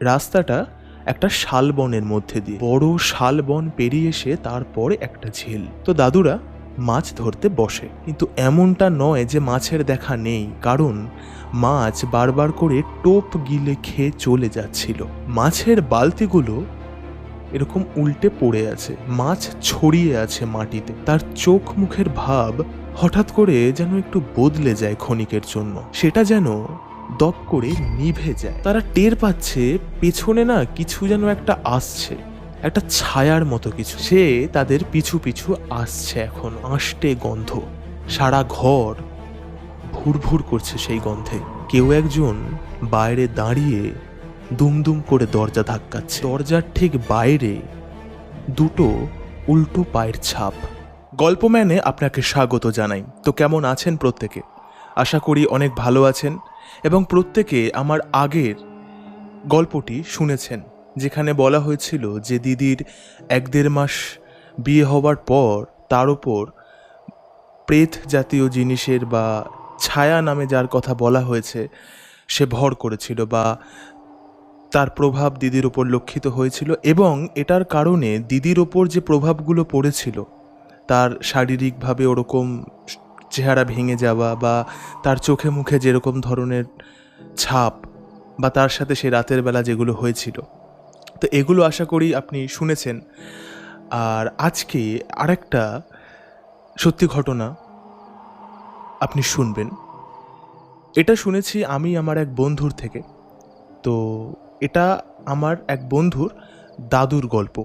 রাস্তাটা একটা শালবনের মধ্যে দিয়ে। বড় শালবন পেরিয়ে এসে তারপরে একটা ঝিল। তো দাদুরা মাছ ধরতে বসে। কিন্তু এমনটা নয় যে মাছের দেখা নেই, কারণ মাছ বারবার করে টোপ গিলে খেয়ে চলে যাচ্ছিল। মাছের বালতিগুলো এরকম উল্টে পড়ে আছে। মাছ ছড়িয়ে আছে মাটিতে। তার চোখ মুখের ভাব হঠাৎ করে যেন একটু বদলে যায় ক্ষণিকের জন্য। সেটা যেন দপ করে নিভে যায়। তারা টের পাচ্ছে পেছনে না কিছু যেন একটা আসছে। একটা ছায়ার মতো কিছু। সে তাদের পিছু পিছু আসছে এখন আষ্টে গন্ধ। সারা ঘর ভুরভুর করছে সেই গন্ধে। কেউ একজন বাইরে দাঁড়িয়ে দুমদুম করে দরজা ধাক্কাচ্ছে। দরজার ঠিক বাইরে দুটো উল্টো পায়ের ছাপ। গল্পম্যানে আপনাকে স্বাগত জানাই। তো কেমন আছেন প্রত্যেকে? আশা করি অনেক ভালো আছেন এবং প্রত্যেকে আমার আগের গল্পটি শুনেছেন, যেখানে বলা হয়েছিল যে দিদির এক দেড় মাস বিয়ে হওয়ার পর তার ওপর প্রেত জাতীয় জিনিসের বা ছায়া নামে যার কথা বলা হয়েছে, সে ভর করেছিল বা তার প্রভাব দিদির ওপর লক্ষিত হয়েছিল এবং এটার কারণে দিদির ওপর যে প্রভাবগুলো পড়েছিল, তার শারীরিকভাবে ওরকম চেহারা ভেঙে যাওয়া বা তার চোখে মুখে যেরকম ধরনের ছাপ বা তার সাথে সে রাতের বেলা যেগুলো হয়েছিল। তো এগুলো আশা করি আপনি শুনেছেন। আর আজকে আরেকটা সত্যি ঘটনা আপনি শুনবেন। এটা শুনেছি আমি আমার এক বন্ধুর থেকে। তো এটা আমার এক বন্ধুর দাদুর গল্প।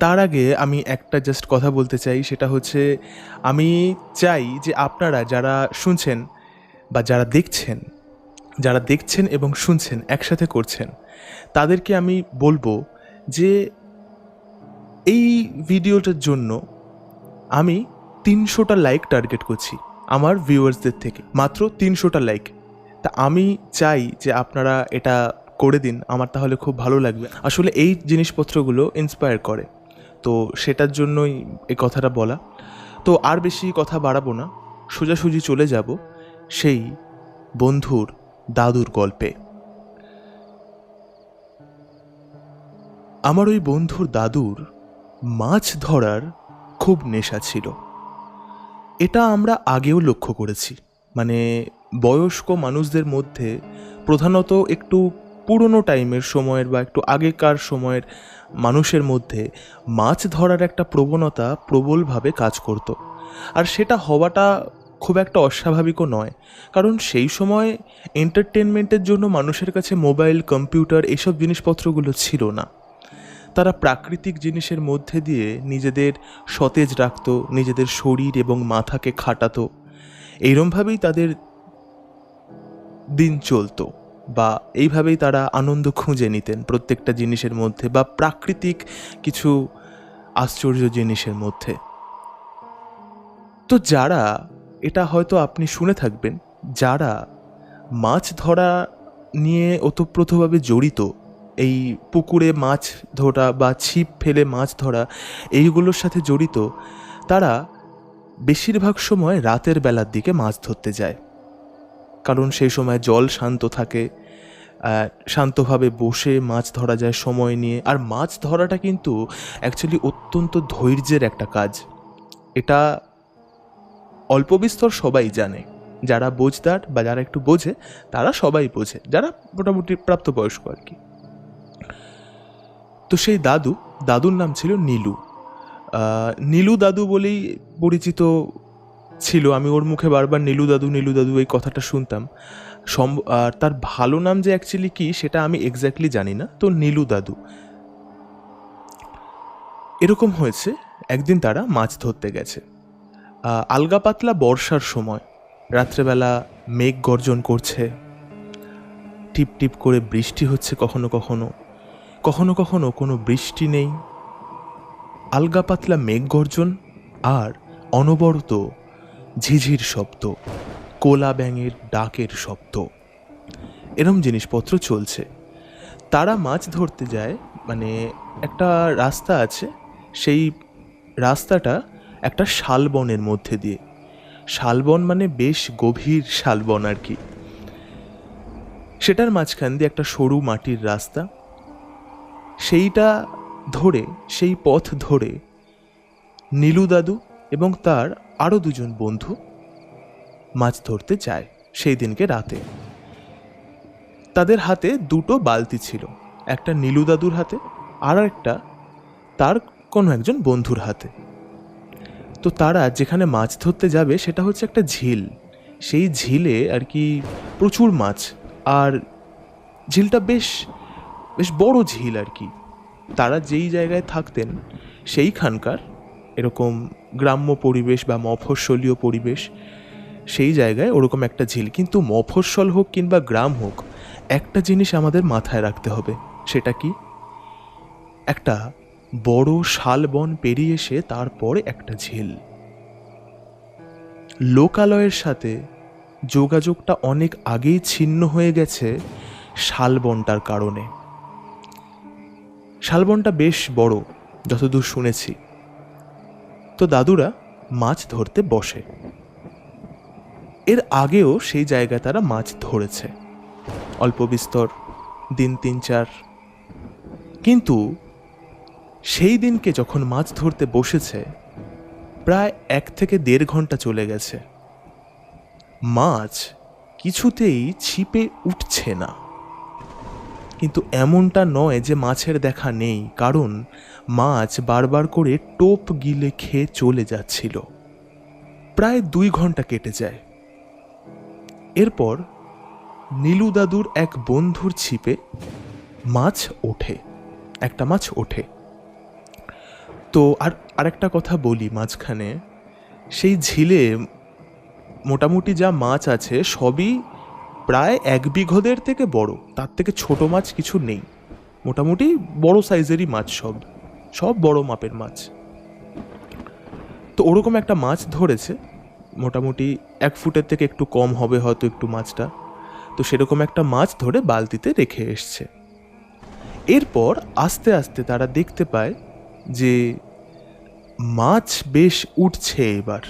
তার আগে আমি একটা জাস্ট কথা বলতে চাই, সেটা হচ্ছে আমি চাই যে আপনারা যারা শুনছেন বা যারা দেখছেন যারা দেখছেন এবং শুনছেন, একসাথে করছেন, তাদেরকে আমি বলব যে এই ভিডিওটার জন্য আমি তিনশোটা লাইক টার্গেট করছি আমার ভিউয়ার্সদের থেকে, মাত্র তিনশোটা লাইক তা আমি চাই যে আপনারা এটা করে দিন, আমার তাহলে খুব ভালো লাগবে। আসলে এই জিনিসপত্রগুলো ইন্সপায়ার করে। তো সেটার জন্যই এই কথাটা বলা। তো আর বেশি কথা বাড়াবো না। সোজাসুজি চলে যাব সেই বন্ধুর দাদুর গল্পে। আমার ওই বন্ধুর দাদুর মাছ ধরার খুব নেশা ছিল। এটা আমরা আগেও লক্ষ্য করেছি। মানে বয়স্ক মানুষদের মধ্যে প্রধানত একটু পুরনো টাইমের সময়ের বা একটু আগেকার সময়ের মানুষের মধ্যে মাছ ধরার একটা প্রবণতা প্রবলভাবে কাজ করত। আর সেটা হওয়াটা খুব একটা অস্বাভাবিকও নয়। কারণ সেই সময় এন্টারটেনমেন্টের জন্য মানুষের কাছে মোবাইল কম্পিউটার এসব জিনিসপত্রগুলো ছিল না। তারা প্রাকৃতিক জিনিসের মধ্যে দিয়ে নিজেদের সতেজ রাখত, নিজেদের শরীর এবং মাথাকে খাটাতো। এইরমভাবেই তাদের দিন চলতো। বা এইভাবেই তারা আনন্দ খুঁজে নিতেন প্রত্যেকটা জিনিসের মধ্যে বা প্রাকৃতিক কিছু আশ্চর্য জিনিসের মধ্যে। তো যারা, এটা হয়তো আপনি শুনে থাকবেন, যারা মাছ ধরা নিয়ে ওতপ্রোতভাবে জড়িত, এই পুকুরে মাছ ধরা বা ছিপ ফেলে মাছ ধরা, এইগুলোর সাথে জড়িত, তারা বেশিরভাগ সময় রাতের বেলার দিকে মাছ ধরতে যায়। কারণ সেই সময় জল শান্ত থাকে শান্তভাবে বসে মাছ ধরা যায় সময় নিয়ে। আর মাছ ধরাটা কিন্তু অ্যাকচুয়ালি অত্যন্ত ধৈর্যের একটা কাজ। এটা অল্প বিস্তর সবাই জানে। যারা বোঝদার বা যারা একটু বোঝে, তারা সবাই বোঝে, যারা মোটামুটি প্রাপ্তবয়স্ক আর কি। তো সেই দাদু, দাদুর নাম ছিল নীলু। নীলু দাদু বলেই পরিচিত ছিল, আমি ওর মুখে বারবার নীলু দাদু নীলু দাদু এই কথাটা শুনতাম। সম আর তার ভালো নাম যে অ্যাকচুয়ালি কি, সেটা আমি এক্স্যাক্টলি জানি না। তো নীলু দাদু। এরকম হয়েছে, একদিন তারা মাছ ধরতে গেছে। আলগা পাতলা বর্ষার সময়, রাত্রেবেলা মেঘ গর্জন করছে, টিপ টিপ করে বৃষ্টি হচ্ছে কখনো কখনো। কখনো কখনো কোনো বৃষ্টি নেই। আলগা পাতলা মেঘ গর্জন, আর অনবরত ঝিঝির শব্দ, কোলা ব্যাঙের ডাকের শব্দ। এরম জিনিসপত্র চলছে। তারা মাছ ধরতে যায় মানে একটা রাস্তা আছে, সেই রাস্তাটা একটা শালবনের মধ্যে দিয়ে। শালবন মানে বেশ গভীর শালবন আর কি। সেটার মাঝখান দিয়ে একটা সরু মাটির রাস্তা। সেইটা ধরে, সেই পথ ধরে নীলু দাদু এবং তার আরও দুজন বন্ধু মাছ ধরতে যায় সেই দিনকে রাতে। তাদের হাতে দুটো বালতি ছিল, একটা নীলু দাদুর হাতে আর একটা তার কোনো একজন বন্ধুর হাতে। তো তারা যেখানে মাছ ধরতে যাবে সেটা হচ্ছে একটা ঝিল। সেই ঝিলে আর কি প্রচুর মাছ আর ঝিলটা বেশ বেশ বড় ঝিল আর কি। তারা যেই জায়গায় থাকতেন সেইখানকার এরকম গ্রাম্য পরিবেশ বা মফস্বলীয় পরিবেশ, সেই জায়গায় ওরকম একটা ঝিল। কিন্তু মফস্বল হোক কিংবা গ্রাম হোক, একটা জিনিস আমাদের মাথায় রাখতে হবে, সেটা কি? একটা বড় শালবন পেরিয়ে এসে তারপরে একটা ঝিল। লোকালয়ের সাথে যোগাযোগটা অনেক আগেই ছিন্ন হয়ে গেছে শালবনটার কারণে। শালবনটা বেশ বড়, যতদূর শুনেছি। তো দাদুরা মাছ ধরতে বসে। এর আগেও সেই জায়গায় তারা মাছ ধরেছে। অল্প বিস্তর, দিন তিন চার। কিন্তু সেই দিনকে যখন মাছ ধরতে বসেছে, প্রায় এক থেকে দেড় ঘণ্টা চলে গেছে। মাছ কিছুতেই ছিপে উঠছে না। কিন্তু এমনটা নয় যে মাছের দেখা নেই, কারণ মাছ বারবার করে টোপ গিলে খেয়ে চলে যাচ্ছিল। প্রায় দুই ঘণ্টা কেটে যায়। এরপর নীলু দাদুর এক বন্ধুর ছিপে মাছ ওঠে, একটা মাছ ওঠে। তো আর আরেকটা কথা বলি মাঝখানে, সেই ঝিলে মোটামুটি যা মাছ আছে সবই প্রায় এক বিঘদের থেকে বড়, তার থেকে ছোট মাছ কিছু নেই। মোটামুটি বড় সাইজেরই মাছ সব। সব বড় মাপের মাছ। তো ওরকম একটা মাছ ধরেছে, মোটামুটি এক ফুটের থেকে একটু কম হবে হয়তো একটু মাছটা। তো সেরকম একটা মাছ ধরে বালতিতে রেখে এসছে। এরপর আস্তে আস্তে তারা দেখতে পায় যে মাছ বেশ উঠছে এবার।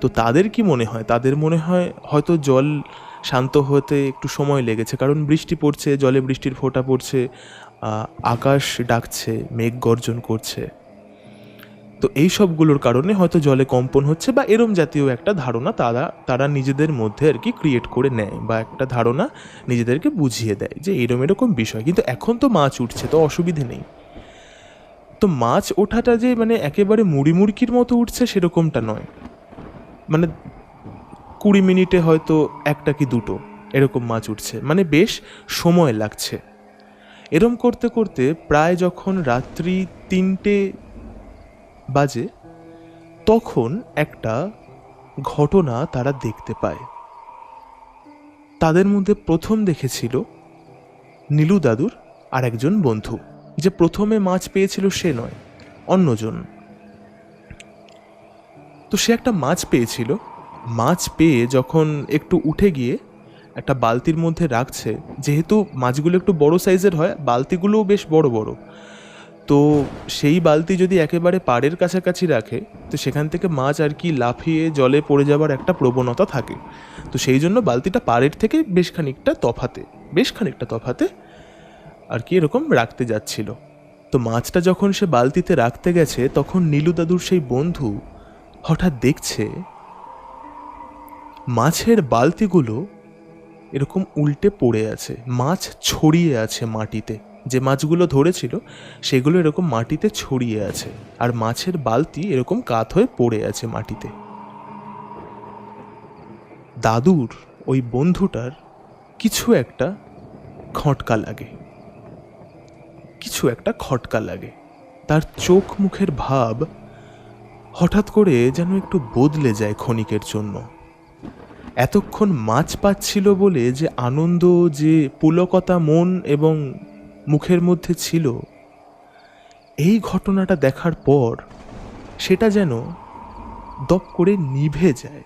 তো তাদের কি মনে হয়? তাদের মনে হয় হয়তো জল শান্ত হতে একটু সময় লেগেছে, কারণ বৃষ্টি পড়ছে, জলে বৃষ্টির ফোঁটা পড়ছে। আকাশ ডাকছে, মেঘ গর্জন করছে। তো এই সবগুলোর কারণে হয়তো জলে কম্পন হচ্ছে বা এরম জাতীয় একটা ধারণা তারা তারা নিজেদের মধ্যে আর কি ক্রিয়েট করে নেয় বা একটা ধারণা নিজেদেরকে বুঝিয়ে দেয় যে এরম এরকম বিষয়। কিন্তু এখন তো মাছ উঠছে, তো অসুবিধে নেই। তো মাছ ওঠাটা যে মানে একেবারে মুড়ি মুড়কির মতো উঠছে সেরকমটা নয়। মানে কুড়ি মিনিটে হয়তো একটা কি দুটো এরকম মাছ উঠছে। মানে বেশ সময় লাগছে। এরম করতে করতে প্রায় যখন রাত্রি তিনটে বাজে, তখন একটা ঘটনা তারা দেখতে পায়। তাদের মধ্যে প্রথম দেখেছিল নীলু দাদুর আর একজন বন্ধু। যে প্রথমে মাছ পেয়েছিল সে নয়, অন্যজন। তো সে একটা মাছ পেয়েছিল। মাছ পেয়ে যখন একটু উঠে গিয়ে একটা বালতির মধ্যে রাখছে। যেহেতু মাছগুলো একটু বড় সাইজের হয়, বালতিগুলোও বেশ বড় বড়। তো সেই বালতি যদি একেবারে পাড়ের কাছাকাছি রাখে, তো সেখান থেকে মাছ আর কি লাফিয়ে জলে পড়ে যাওয়ার একটা প্রবণতা থাকে। তো সেই জন্য বালতিটা পাড়ের থেকে বেশ খানিকটা তফাতে, বেশ খানিকটা তফাতে আর কি এরকম রাখতে যাচ্ছিল। তো মাছটা যখন সে বালতিতে রাখতে গেছে, তখন নীলু দাদুর সেই বন্ধু হঠাৎ দেখছে, মাছের বালতিগুলো এরকম উল্টে পড়ে আছে, মাছ ছড়িয়ে আছে মাটিতে। যে মাছগুলো ধরেছিল, সেগুলো এরকম মাটিতে ছড়িয়ে আছে, আর মাছের বালতি এরকম কাত হয়ে পড়ে আছে মাটিতে। দাদুর, ওই বন্ধুটার কিছু একটা খটকা লাগে। কিছু একটা খটকা লাগে। তার চোখ মুখের ভাব হঠাৎ করে যেন একটু বদলে যায় ক্ষণিকের জন্য। এতক্ষণ মাছ পাচ্ছিল বলে যে আনন্দ, যে পুলকতা মন এবং মুখের মধ্যে ছিল, এই ঘটনাটা দেখার পর সেটা যেন দপ করে নিভে যায়।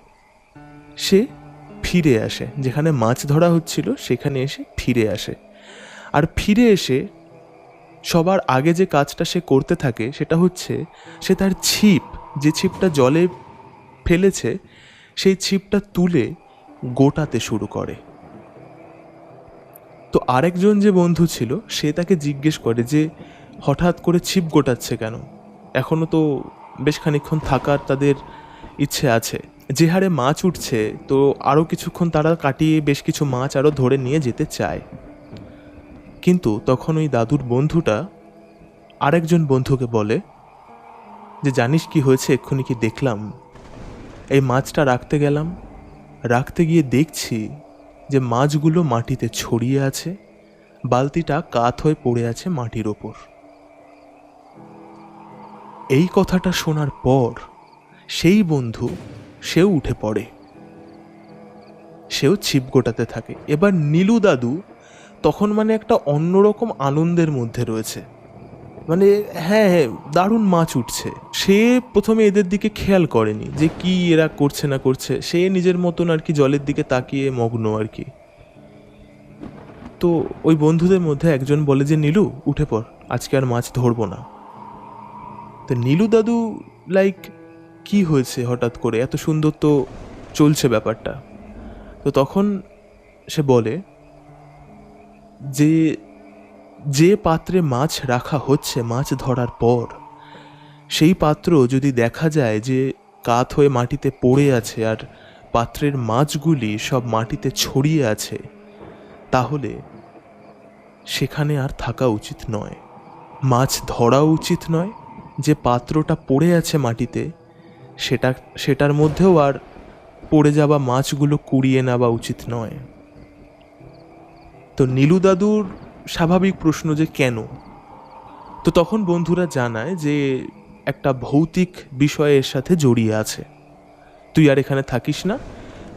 সে ফিরে আসে, যেখানে মাছ ধরা হচ্ছিল সেখানে এসে ফিরে আসে। আর ফিরে এসে সবার আগে যে কাজটা সে করতে থাকে সেটা হচ্ছে, সে তার ছিপ, যে ছিপটা জলে ফেলেছে সেই ছিপটা তুলে গোটাতে শুরু করে। তো আরেকজন যে বন্ধু ছিল, সে তাকে জিজ্ঞেস করে যে, হঠাৎ করে ছিপ গোটাচ্ছে কেন? এখনও তো বেশ খানিকক্ষণ থাকার তাদের ইচ্ছে আছে। যে হারে মাছ উঠছে, তো আরও কিছুক্ষণ তারা কাটিয়ে বেশ কিছু মাছ আরও ধরে নিয়ে যেতে চায়। কিন্তু তখন ওই দাদুর বন্ধুটা আরেকজন বন্ধুকে বলে, যে জানিস কি হয়েছে? এক্ষুনি কি দেখলাম এই মাছটা রাখতে গেলাম। রাখতে গিয়ে দেখছি যে মাছগুলো মাটিতে ছড়িয়ে আছে, বালতিটা কাত হয়ে পড়ে আছে মাটির ওপর। এই কথাটা শোনার পর সেই বন্ধু সেও উঠে পড়ে। সেও ছিপ গোটাতে থাকে। এবার নীলু দাদু তখন মানে একটা অন্যরকম আনন্দের মধ্যে রয়েছে। মানে হ্যাঁ হ্যাঁ দারুণ মাছ উঠছে। সে প্রথমে এদের দিকে খেয়াল করেনি যে কি এরা করছে না করছে। সে নিজের মতন আর কি জলের দিকে তাকিয়ে মগ্ন আর কি। তো ওই বন্ধুদের মধ্যে একজন বলে যে, নীলু, উঠে পড়, আজকে আর মাছ ধরবো না। তো নীলু দাদু লাইক কি হয়েছে হঠাৎ করে? এত সুন্দর তো চলছে ব্যাপারটা। তো তখন সে বলে যে যে পাত্রে মাছ রাখা হচ্ছে মাছ ধরার পর, সেই পাত্র যদি দেখা যায় যে কাত হয়ে মাটিতে পড়ে আছে আর পাত্রের মাছগুলি সব মাটিতে ছড়িয়ে আছে, তাহলে সেখানে আর থাকা উচিত নয়। মাছ ধরা উচিত নয়, যে পাত্রটা পড়ে আছে মাটিতে, সেটা, সেটার মধ্যেও আর পড়ে যাওয়া মাছগুলো কুড়িয়ে নেওয়া উচিত নয়। তো নীলু দাদুর স্বাভাবিক প্রশ্ন যে কেন? তো তখন বন্ধুরা জানায় যে একটা ভৌতিক বিষয়ের সাথে জড়িয়ে আছে। তুই আর এখানে থাকিস না,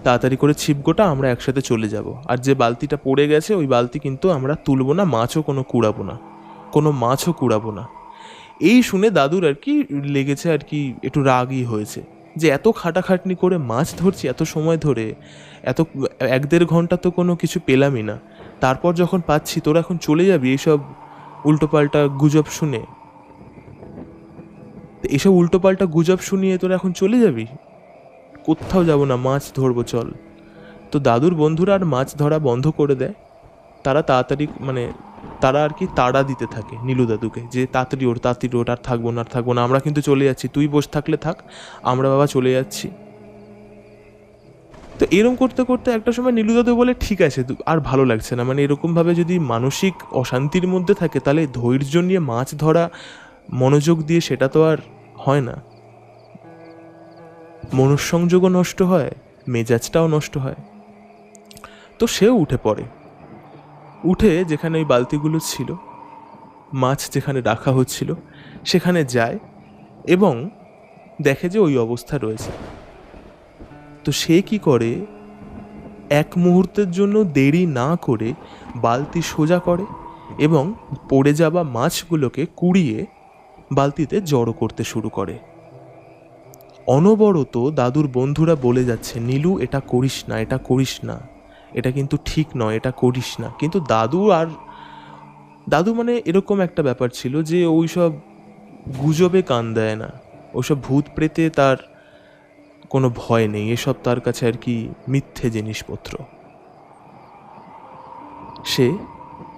তাড়াতাড়ি করে ছিপগোটা আমরা একসাথে চলে যাব। আর যে বালতিটা পড়ে গেছে, ওই বালতি কিন্তু আমরা তুলবো না, মাছও কোনো কুড়াবো না, কোনো মাছও কুড়াবো না। এই শুনে দাদুর আর কি লেগেছে আর কি একটু রাগই হয়েছে। যে এত খাটাখাটনি করে মাছ ধরছি এত সময় ধরে, এত এক দেড় ঘণ্টা তো কোনো কিছু পেলামই না। তারপর যখন পাচ্ছি, তোরা এখন চলে যাবি এইসব উল্টোপাল্টা গুজব শুনে? তো এইসব উল্টোপাল্টা গুজব শুনিয়ে তোরা এখন চলে যাবি? কোথাও যাব না, মাছ ধরবো, চল। তো দাদুর বন্ধুরা আর মাছ ধরা বন্ধ করে দেয়। তারা তাড়াতাড়ি মানে তারা আর কি তাড়া দিতে থাকে নীলু দাদুকে, যে তাড়াতাড়ি ওর তাড়াতাড়ি ওর, আর থাকব না, আর থাকব না, আমরা কিন্তু চলে যাচ্ছি, তুই বসে থাকলে থাক, আমরা বাবা চলে যাচ্ছি। তো এরম করতে করতে একটা সময় নীলু দাদু বলে, ঠিক আছে আর ভালো লাগছে না। মানে এরকমভাবে যদি মানসিক অশান্তির মধ্যে থাকে, তাহলে ধৈর্য নিয়ে মাছ ধরা, মনোযোগ দিয়ে সেটা তো আর হয় না। মনঃসংযোগও নষ্ট হয়, মেজাজটাও নষ্ট হয়। তো সেও উঠে পড়ে। উঠে যেখানে ওই বালতিগুলো ছিল, মাছ যেখানে রাখা হচ্ছিল, সেখানে যায় এবং দেখে যে ওই অবস্থা রয়েছে। তো সে কি করে? এক মুহূর্তের জন্য দেরি না করে বালতি সোজা করে এবং পড়ে যাওয়া মাছগুলোকে কুড়িয়ে বালতিতে জড়ো করতে শুরু করে। অনবরত দাদুর বন্ধুরা বলে যাচ্ছে, নীলু, এটা করিস না, এটা করিস না। এটা কিন্তু ঠিক নয়, এটা করিস না। কিন্তু দাদু আর দাদু মানে এরকম একটা ব্যাপার ছিল যে ওই সব গুজবে কান দেয় না। ওসব ভূত প্রেতে তার কোনো ভয় নেই, এসব তার কাছে আর কি মিথ্যে জিনিসপত্র। সে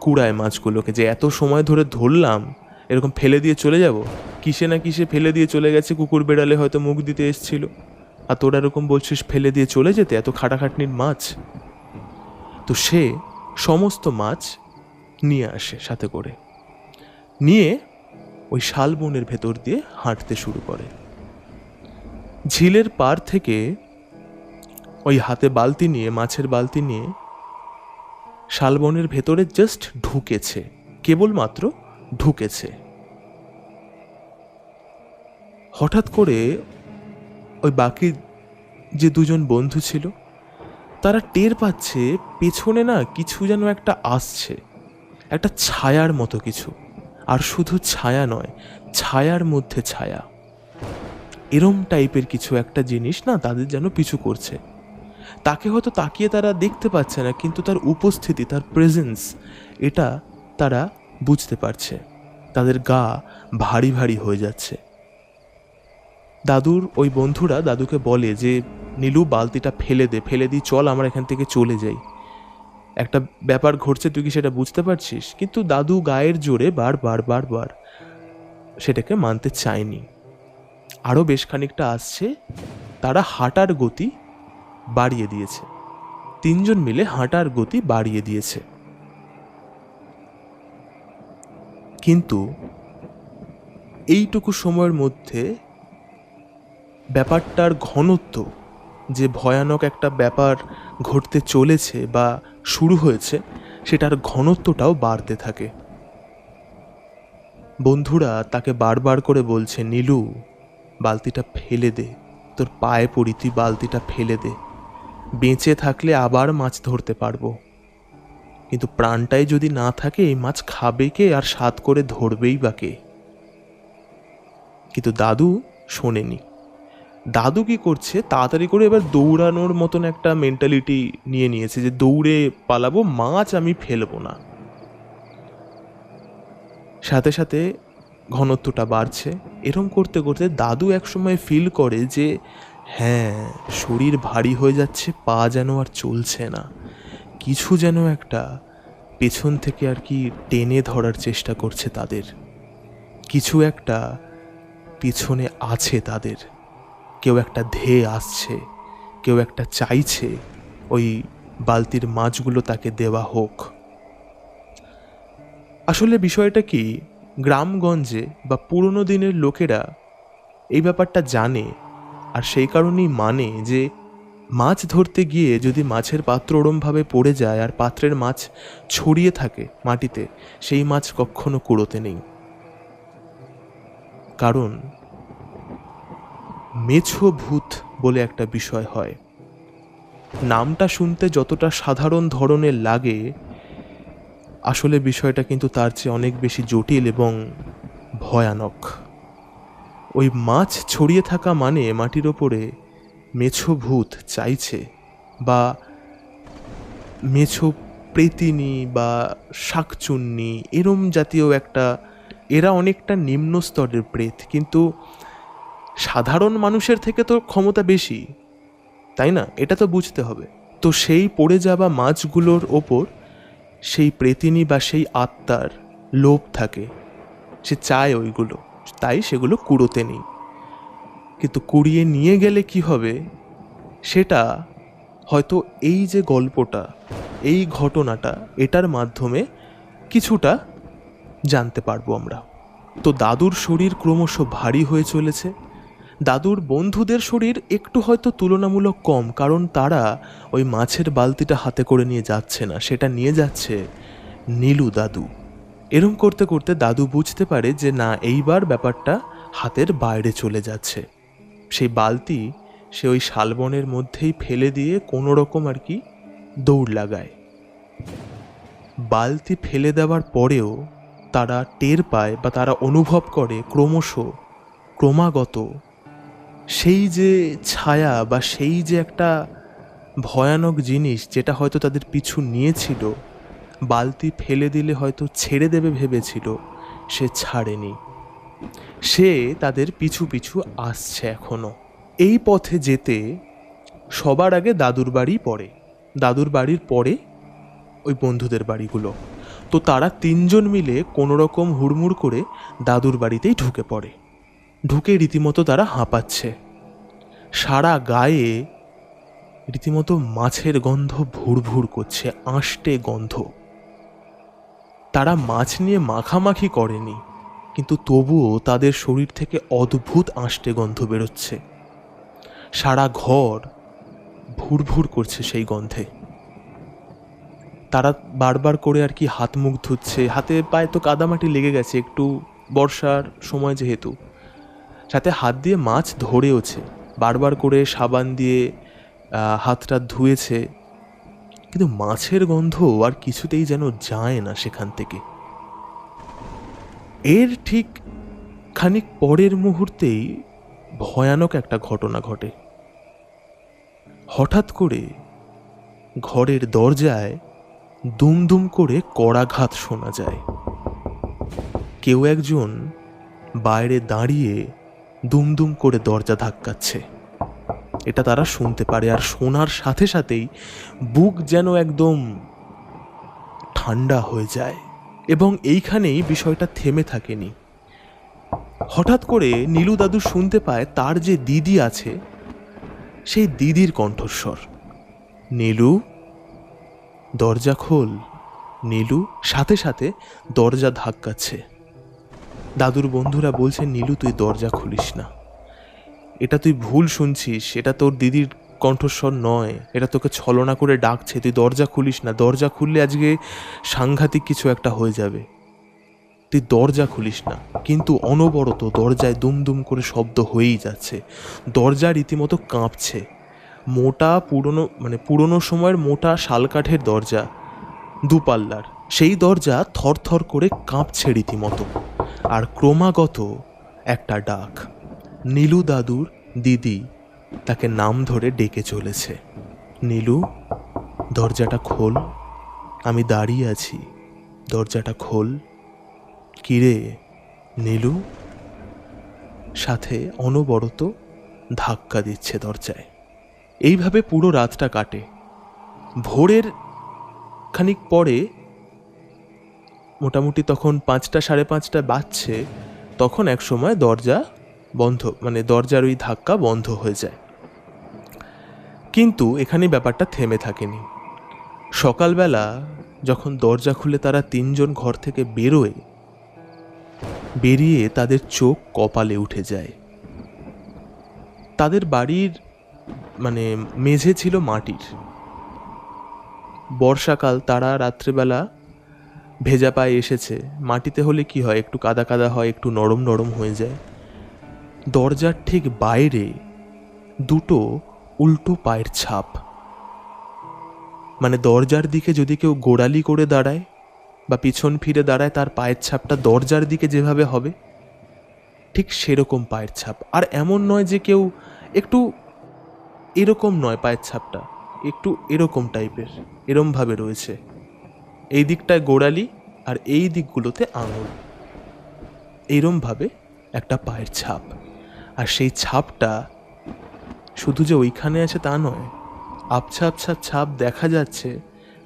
কুড়ায় মাছগুলোকে, যে এত সময় ধরে ধরলাম, এরকম ফেলে দিয়ে চলে যাব? কিসে না কিসে ফেলে দিয়ে চলে গেছে, কুকুর বেড়ালে হয়তো মুখ দিতে এসছিল। আর তোরা এরকম বলছিস, ফেলে দিয়ে চলে যেতে? এত খাটাখাটনির মাছ। তো সে সমস্ত মাছ নিয়ে আসে সাথে করে। নিয়ে ওই শালবনের ভেতর দিয়ে হাঁটতে শুরু করে। ঝিলের পার থেকে ওই হাতে বালতি নিয়ে, মাছের বালতি নিয়ে শালবনের ভেতরে জাস্ট ঢুকেছে, কেবলমাত্র ঢুকেছে। হঠাৎ করে ওই বাকি যে দুজন বন্ধু ছিল, তারা টের পাচ্ছে পেছনে না কিছু যেন একটা আসছে, একটা ছায়ার মতো কিছু। আর শুধু ছায়া নয়, ছায়ার মধ্যে ছায়া। এরম টাইপের কিছু একটা জিনিস না তাদের যেন পিছু করছে। তাকে হয়তো তাকিয়ে তারা দেখতে পাচ্ছে না, কিন্তু তার উপস্থিতি, তার প্রেজেন্স এটা তারা বুঝতে পারছে। তাদের গা ভারী ভারী হয়ে যাচ্ছে। দাদুর ওই বন্ধুরা দাদুকে বলে যে, নীলু, বালতিটা ফেলে দে, ফেলে দিই চল আমরা এখান থেকে চলে যাই। একটা ব্যাপার ঘটছে, তুই কি সেটা বুঝতে পারছিস? কিন্তু দাদু গায়ের জোরে বার বার বার বার সেটাকে মানতে চায়নি। আরও বেশ খানিকটা আসছে, তারা হাঁটার গতি বাড়িয়ে দিয়েছে। তিনজন মিলে হাঁটার গতি বাড়িয়ে দিয়েছে। কিন্তু এইটুকু সময়ের মধ্যে ব্যাপারটার ঘনত্ব যে ভয়ানক একটা ব্যাপার ঘটতে চলেছে বা শুরু হয়েছে, সেটার ঘনত্বটাও বাড়তে থাকে। বন্ধুরা তাকে বারবার করে বলছে, নীলু বালতিটা ফেলে দে। তোর পায়ে পড়ি, তুই বালতিটা ফেলে দে। বেঁচে থাকলে আবার মাছ ধরতে পারব। কিন্তু প্রাণটাই যদি না থাকে, এই মাছ খাবে কে আর স্বাদ করে ধরবেই বা কে? কিন্তু দাদু শোনেনি। দাদু কি করছে? তাড়াতাড়ি করে এবার দৌড়ানোর মতন একটা মেন্টালিটি নিয়ে নিয়েছে যে দৌড়ে পালাবো, মাছ আমি ফেলব না। সাথে সাথে ঘনত্বটা বাড়ছে। এরম করতে করতে দাদু একসময় ফিল করে যে হ্যাঁ শরীর ভারী হয়ে যাচ্ছে, পা যেন আর চলছে না। কিছু যেন একটা পেছন থেকে আর কি টেনে ধরার চেষ্টা করছে তাদের। কিছু একটা পিছনে আছে তাদের। কেউ একটা ধেয়ে আসছে, কেউ একটা চাইছে ওই বালতির মাছগুলো তাকে দেওয়া হোক। আসলে বিষয়টা কি গ্রামগঞ্জে বা পুরনো দিনের লোকেরা এই ব্যাপারটা জানে আর সেই কারণেই মানে যে মাছ ধরতে গিয়ে যদি মাছের পাত্র ওরমভাবে পড়ে যায় আর পাত্রের মাছ ছড়িয়ে থাকে মাটিতে, সেই মাছ কখনো কুড়োতে নেই। কারণ মেছো ভূত বলে একটা বিষয় হয়। নামটা শুনতে যতটা সাধারণ ধরনের লাগে আসলে বিষয়টা কিন্তু তার চেয়ে অনেক বেশি জটিল এবং ভয়ানক। ওই মাছ ছড়িয়ে থাকা মানে মাটির ওপরে মেছো ভূত চাইছে বা মেছো প্রেতিনি বা শাকচুন্নি এরম জাতীয় একটা, এরা অনেকটা নিম্ন স্তরের প্রেত, কিন্তু সাধারণ মানুষের থেকে তো ক্ষমতা বেশি, তাই না? এটা তো বুঝতে হবে। তো সেই পড়ে যাওয়া মাছগুলোর ওপর সেই প্রেতিনি বা সেই আত্মার লোভ থাকে। সে চায় ওইগুলো, তাই সেগুলো কুড়োতে নেই। কিন্তু কুড়িয়ে নিয়ে গেলে কি হবে? সেটা হয়তো এই যে গল্পটা, এই ঘটনাটা, এটার মাধ্যমে কিছুটা জানতে পারব আমরা। তো দাদুর শরীর ক্রমশ ভারী হয়ে চলেছে। দাদুর বন্ধুদের শরীর একটু হয়তো তুলনামূলক কম, কারণ তারা ওই মাছের বালতিটা হাতে করে নিয়ে যাচ্ছে না, সেটা নিয়ে যাচ্ছে নীলু দাদু। এরম করতে করতে দাদু বুঝতে পারে যে না, এইবার ব্যাপারটা হাতের বাইরে চলে যাচ্ছে। সেই বালতি সে ওই শালবনের মধ্যেই ফেলে দিয়ে কোনো রকম আর কি দৌড় লাগায়। বালতি ফেলে দেওয়ার পরেও তারা টের পায় বা তারা অনুভব করে ক্রমশ ক্রমাগত সেই যে ছায়া বা সেই যে একটা ভয়ানক জিনিস যেটা হয়তো তাদের পিছু নিয়েছিল, বালতি ফেলে দিলে হয়তো ছেড়ে দেবে ভেবেছিল, সে ছাড়েনি। সে তাদের পিছু পিছু আসছে এখনও এই পথে যেতে সবার আগে দাদুর বাড়ি পড়ে। দাদুর বাড়ির পরে ওই বন্ধুদের বাড়িগুলো। তো তারা তিনজন মিলে কোনো রকম হুড়মুড় করে দাদুর বাড়িতেই ঢুকে পড়ে। ঢুকে রীতিমতো তারা হাঁপাচ্ছে। সারা গায়ে রীতিমতো মাছের গন্ধ ভুরভুর করছে, আঁশটে গন্ধ। তারা মাছ নিয়ে মাখামাখি করেনি, কিন্তু তবুও তাদের শরীর থেকে অদ্ভুত আঁশটে গন্ধ বেরোচ্ছে। সারা ঘর ভুরভুর করছে সেই গন্ধে। তারা বারবার করে আর কি হাত মুখ ধুচ্ছে, হাতে পায়ে তো কাদামাটি লেগে গেছে, একটু বর্ষার সময় যেহেতু। সাথে হাত দিয়ে মাছ ধরেওছে। বারবার করে সাবান দিয়ে হাতটা ধুয়েছে। কিন্তু মাছের গন্ধ আর কিছুতেই যেন যায় না সেখান থেকে। এর ঠিক খানিক পরের মুহূর্তেই ভয়ানক একটা ঘটনা ঘটে। হঠাৎ করে ঘরের দরজায় দুমদুম করে কড়াঘাত শোনা যায়। কেউ একজন বাইরে দাঁড়িয়ে দুমদুম করে দরজা ধাক্কাচ্ছে। এটা তারা শুনতে পারে আর শোনার সাথে সাথেই বুক যেন একদম ঠান্ডা হয়ে যায় এবং এইখানেই বিষয়টা থেমে থাকেনি। হঠাৎ করে নীলু দাদু শুনতে পায় তার যে দিদি আছে, সেই দিদির কণ্ঠস্বর। নীলু, দরজা খোল। নীলু সাথে সাথে দরজা ধাক্কাচ্ছে। দাদুর বন্ধুরা বলছে, নীলু, তুই দরজা খুলিস না। এটা তুই ভুল শুনছিস। এটা তোর দিদির কণ্ঠস্বর নয়। এটা তোকে ছলনা করে ডাকছে। তুই দরজা খুলিস না। দরজা খুললে আজকে সাংঘাতিক কিছু একটা হয়ে যাবে। তুই দরজা খুলিস না। কিন্তু অনবরত দরজায় দুম দুম করে শব্দ হয়েই যাচ্ছে। দরজা রীতিমতো কাঁপছে। মোটা, পুরনো মানে পুরনো সময়ের মোটা শালকাঠের দরজা দুপাল্লার সেই দরজা থরথর করে কাঁপছে রীতিমতো। আর ক্রমাগত একটা ডাক। নীলু দাদুর দিদি তাকে নাম ধরে ডেকে চলেছে। নীলু, দরজাটা খোল। আমি দাঁড়িয়ে আছি। দরজাটা খোল। কিরে, নীলু? সাথে অনবরত ধাক্কা দিচ্ছে দরজায়। এইভাবে পুরো রাতটা কাটে। ভোরের খানিক পরে মোটামুটি তখন পাঁচটা, সাড়ে পাঁচটা বাজছে, তখন এক সময় দরজা বন্ধ মানে দরজার ওই ধাক্কা বন্ধ হয়ে যায়। কিন্তু এখানে ব্যাপারটা থেমে থাকেনি। সকালবেলা যখন দরজা খুলে তারা তিনজন ঘর থেকে বেরোয়, বেরিয়ে তাদের চোখ কপালে উঠে যায়। তাদের বাড়ির মানে মেঝে ছিল মাটির। বর্ষাকাল, তারা রাত্রেবেলা ভেজা পায়ে এসেছে। মাটিতে হলে কি হয়? একটু কাদা কাদা হয়, একটু নরম নরম হয়ে যায়। দরজার ঠিক বাইরে দুটো উল্টো পায়ের ছাপ। মানে দরজার দিকে যদি কেউ গোড়ালি করে দাঁড়ায় বা পিছন ফিরে দাঁড়ায়, তার পায়ের ছাপটা দরজার দিকে যেভাবে হবে, ঠিক সেরকম পায়ের ছাপ। আর এমন নয় যে কেউ একটু এরকম নয় পায়ের ছাপটা, একটু এরকম টাইপের এরমভাবে রয়েছে। এই দিকটায় গোড়ালি আর এই দিকগুলোতে আঙুল। এইরমভাবে একটা পায়ের ছাপ। আর সেই ছাপটা শুধু যে ওইখানে আছে তা নয়, আবছা আবছা ছাপ দেখা যাচ্ছে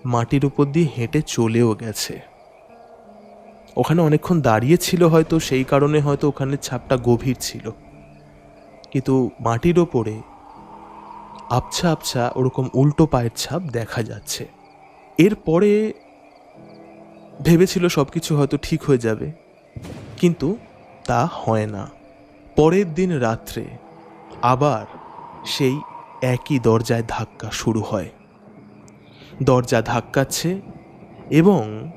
মাটির উপর দিয়ে হেঁটে চলেও গেছে। ওখানে অনেকক্ষণ দাঁড়িয়ে ছিল হয়তো, সেই কারণে হয়তো ওখানে ছাপটা গভীর ছিল। কিন্তু মাটির ওপরে আবছা আবছা ওরকম উল্টো পায়ের ছাপ দেখা যাচ্ছে। এরপরে ভেবেছিল সব কিছু হয়তো ঠিক হয়ে যাবে, কিন্তু তা হয় না। পরের দিন রাত্রে আবার সেই একই দরজায় ধাক্কা শুরু হয়। দরজা ধাক্কাচ্ছে এবং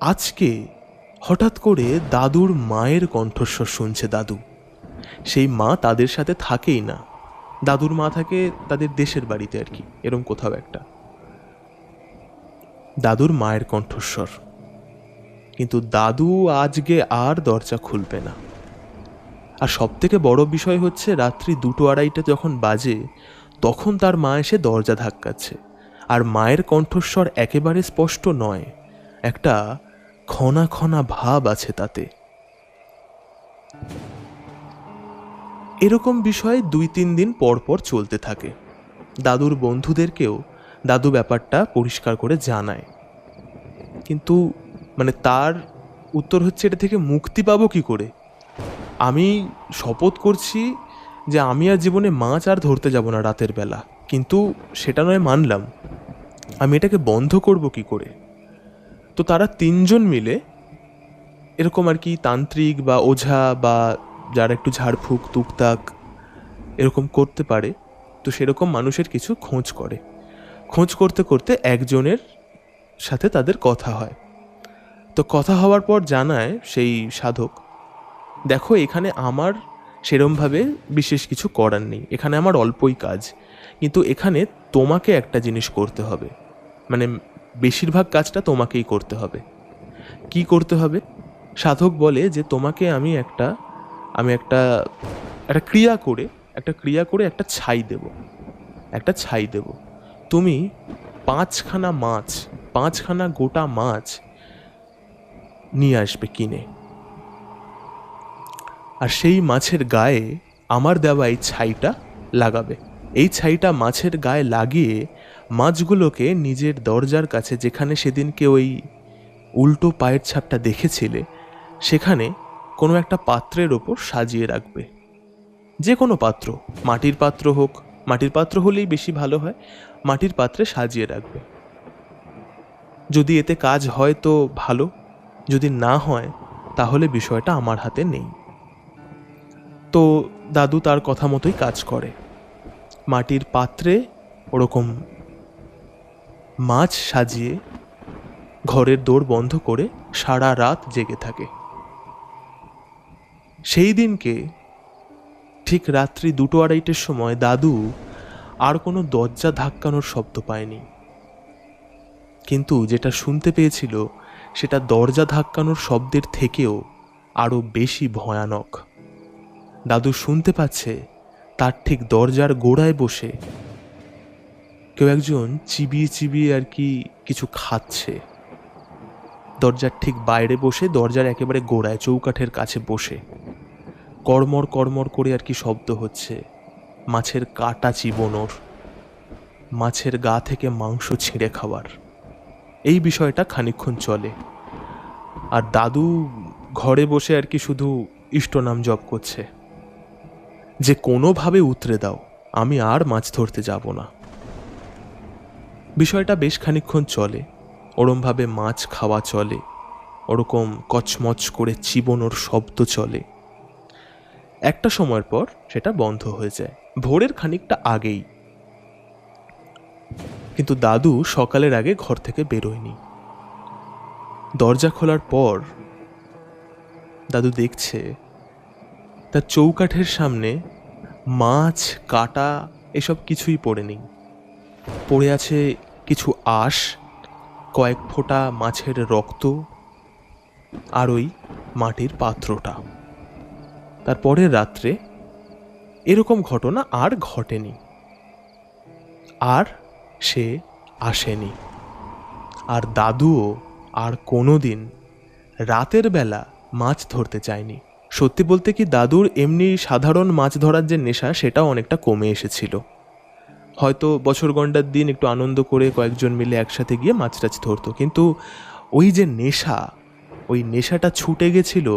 আজকে হঠাৎ করে দাদুর মায়ের কণ্ঠস্বর শুনছে দাদু। সেই মা তাদের সাথে থাকেই না। দাদুর মা থাকে তাদের দেশের বাড়িতে আর কি, এরম কোথাও একটা। দাদুর মায়ের কণ্ঠস্বর। কিন্তু দাদু আজকে আর দরজা খুলবে না। আর সব থেকে বড় বিষয় হচ্ছে, রাত্রি দুটো আড়াইটা যখন বাজে, তখন তার মা এসে দরজা ধাক্কাচ্ছে। আর মায়ের কণ্ঠস্বর একেবারে স্পষ্ট নয়, একটা খনা খনা ভাব আছে তাতে। এরকম বিষয় দুই তিন দিন পর পর চলতে থাকে। দাদুর বন্ধুদেরকেও দাদু ব্যাপারটা পরিষ্কার করে জানায়। কিন্তু মানে তার উত্তর হচ্ছে এটা থেকে মুক্তি পাবো কি করে? আমি শপথ করছি যে আমি আর জীবনে মাছ আর ধরতে যাব না রাতের বেলা। কিন্তু সেটা নয় মানলাম। আমি এটাকে বন্ধ করব কি করে? তো তারা তিনজন মিলে এরকম আর কি তান্ত্রিক বা ওঝা বা যারা একটু ঝাড়ফুঁক, তুকতাক এরকম করতে পারে। তো সেরকম মানুষের কিছু খোঁজ করে। খোঁজ করতে করতে একজনের সাথে তাদের কথা হয়। তো কথা হওয়ার পর জানায় সেই সাধক, দেখো, এখানে আমার সেরমভাবে বিশেষ কিছু করার নেই। এখানে আমার অল্পই কাজ। কিন্তু এখানে তোমাকে একটা জিনিস করতে হবে। মানে বেশিরভাগ কাজটা তোমাকেই করতে হবে। কি করতে হবে? সাধক বলে যে, তোমাকে আমি একটা আমি একটা একটা ক্রিয়া করে, একটা ক্রিয়া করে একটা ছাই দেব। একটা ছাই দেব। তুমি পাঁচখানা মাছ, পাঁচখানা গোটা মাছ নিয়ে আসবে কিনে। আর সেই মাছের গায়ে আমার দেওয়া এই ছাইটা লাগাবে। এই ছাইটা মাছের গায়ে লাগিয়ে মাছগুলোকে নিজের দরজার কাছে, যেখানে সেদিনকে ওই উল্টো পায়ের ছাপটা দেখেছিলে, সেখানে কোনো একটা পাত্রের ওপর সাজিয়ে রাখবে। যে কোনো পাত্র, মাটির পাত্র হোক, মাটির পাত্র হলেই বেশি ভালো হয়, মাটির পাত্রে সাজিয়ে রাখবে। যদি এতে কাজ হয় তো ভালো। যদি না হয়, তাহলে বিষয়টা আমার হাতে নেই। তো দাদু তার কথা মতোই কাজ করে। মাটির পাত্রে ওরকম মাছ সাজিয়ে ঘরের দৌড় বন্ধ করে সারা রাত জেগে থাকে। সেই দিনকে ঠিক রাত্রি দুটো আড়াইটের সময় দাদু আর কোনো দরজা ধাক্কানোর শব্দ পায়নি। কিন্তু যেটা শুনতে পেয়েছিল সেটা দরজা ধাক্কানোর শব্দের থেকেও আরও বেশি ভয়ানক। দাদু শুনতে পাচ্ছে তার ঠিক দরজার গোড়ায় বসে কেউ একজন চিবিয়ে চিবিয়ে আর কি কিছু খাচ্ছে। দরজার ঠিক বাইরে বসে দরজার একেবারে গোড়ায়, চৌকাঠের কাছে বসে। কর্মর কর্মর করে আর কি শব্দ হচ্ছে। মাছের কাটা চিবোনোর, মাছের গা থেকে মাংস ছিঁড়ে খাওয়ার। এই বিষয়টা খানিকক্ষণ চলে। আর দাদু ঘরে বসে আর কি শুধু ইষ্টনাম জপ করছে। যে কোনোভাবে উতরে দাও, আমি আর মাছ ধরতে যাব না। বিষয়টা বেশ খানিকক্ষণ চলে। ওরমভাবে মাছ খাওয়া চলে। ওরকম কচমচ করে চিবোনোর শব্দ চলে। একটা সময়ের পর সেটা বন্ধ হয়ে যায়। ভোরের খানিকটা আগেই। কিন্তু দাদু সকালের আগে ঘর থেকে বেরোয়নি। দরজা খোলার পর দাদু দেখছে তার চৌকাঠের সামনে মাছ, কাটা এসব কিছুই পড়ে নেই। পড়ে আছে কিছু আঁশ, কয়েক ফোঁটা মাছের রক্ত আর ওই মাটির পাত্রটা। তারপরের রাত্রে এরকম ঘটনা আর ঘটেনি। আর সে আসেনি। আর দাদুও আর কোনো দিন রাতের বেলা মাছ ধরতে চায়নি। সত্যি বলতে কি দাদুর এমনি সাধারণ মাছ ধরার যে নেশা, সেটাও অনেকটা কমে এসেছিল। হয়তো বছর গন্ডার দিন একটু আনন্দ করে কয়েকজন মিলে একসাথে গিয়ে মাছ টাছ ধরতো, কিন্তু ওই যে নেশা, ওই নেশাটা ছুটে গেছিল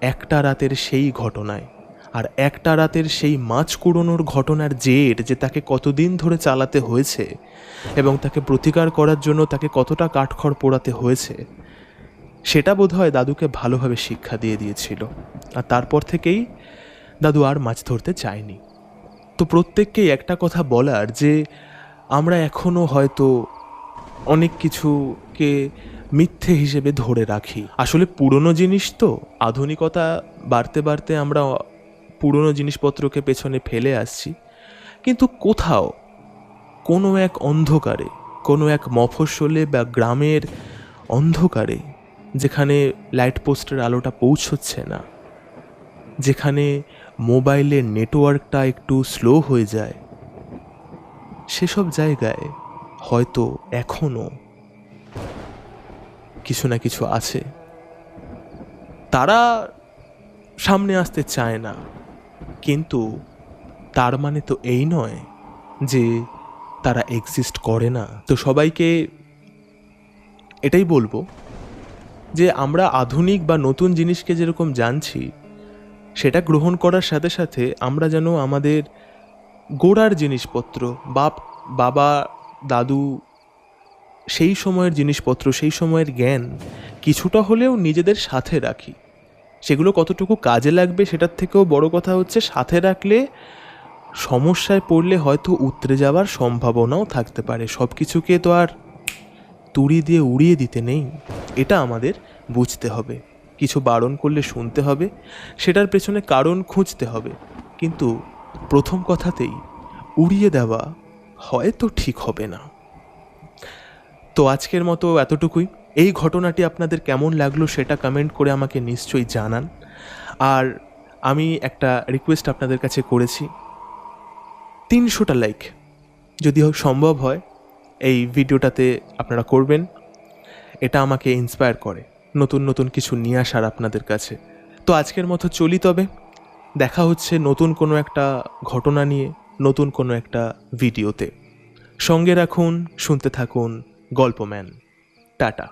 একটা রাতের সেই ঘটনায়। আর একটা রাতের সেই মাছ কুড়োনোর ঘটনার জের যে তাকে কতদিন ধরে চালাতে হয়েছে এবং তাকে প্রতিকার করার জন্য তাকে কতটা কাঠখড় পোড়াতে হয়েছে, সেটা বোধহয় দাদুকে ভালোভাবে শিক্ষা দিয়ে দিয়েছিল। আর তারপর থেকেই দাদু আর মাছ ধরতে চায়নি। তো প্রত্যেককেই একটা কথা বলার যে আমরা এখনও হয়তো অনেক কিছুকে মিথ্যে হিসেবে ধরে রাখি। আসলে পুরনো জিনিস তো, আধুনিকতা বাড়তে বাড়তে আমরা পুরনো জিনিসপত্রকে পেছনে ফেলে আসছি, কিন্তু কোথাও কোনো এক অন্ধকারে, কোনো এক মফস্বলে বা গ্রামের অন্ধকারে যেখানে লাইট পোস্টের আলোটা পৌঁছচ্ছে না, যেখানে মোবাইলের নেটওয়ার্কটা একটু স্লো হয়ে যায়, সেসব জায়গায় হয়তো এখনও কিছু না কিছু আছে। তারা সামনে আসতে চায় না। কিন্তু তার মানে তো এই নয় যে তারা এক্সিস্ট করে না। তো সবাইকে এটাই বলব যে আমরা আধুনিক বা নতুন জিনিসকে যেরকম জানছি, সেটা গ্রহণ করার সাথে সাথে আমরা যেন আমাদের গোড়ার জিনিসপত্র, বাপ, বাবা, দাদু, সেই সময়ের জিনিসপত্র, সেই সময়ের জ্ঞান কিছুটা হলেও নিজেদের সাথে রাখি। সেগুলো কতটুকু কাজে লাগবে সেটার থেকেও বড় কথা হচ্ছে সাথে রাখলে সমস্যায় পড়লে হয়তো উতরে যাওয়ার সম্ভাবনাও থাকতে পারে। সব কিছুকে তো আর তুড়ি দিয়ে উড়িয়ে দিতে নেই। এটা আমাদের বুঝতে হবে। কিছু বারণ করলে শুনতে হবে, সেটার পেছনে কারণ খুঁজতে হবে। কিন্তু প্রথম কথাতেই উড়িয়ে দেওয়া হয়তো ঠিক হবে না। তো আজকের মতো এতটুকুই। এই ঘটনাটি আপনাদের কেমন লাগল সেটা কমেন্ট করে আমাকে নিশ্চয়ই জানান। আর আমি একটা রিকোয়েস্ট আপনাদের কাছে করেছি। তিনশোটা লাইক যদি সম্ভব হয়, এই ভিডিওটাতে আপনারা করবেন। এটা আমাকে ইন্সপায়ার করে। নতুন নতুন কিছু নিয়ে আসার আপনাদের কাছে। তো আজকের মতো চলি তবে। দেখা হচ্ছে নতুন কোনো একটা ঘটনা নিয়ে, নতুন কোনো একটা ভিডিওতে সঙ্গে রাখুন, শুনতে থাকুন, গল্পম্যান। টাটা।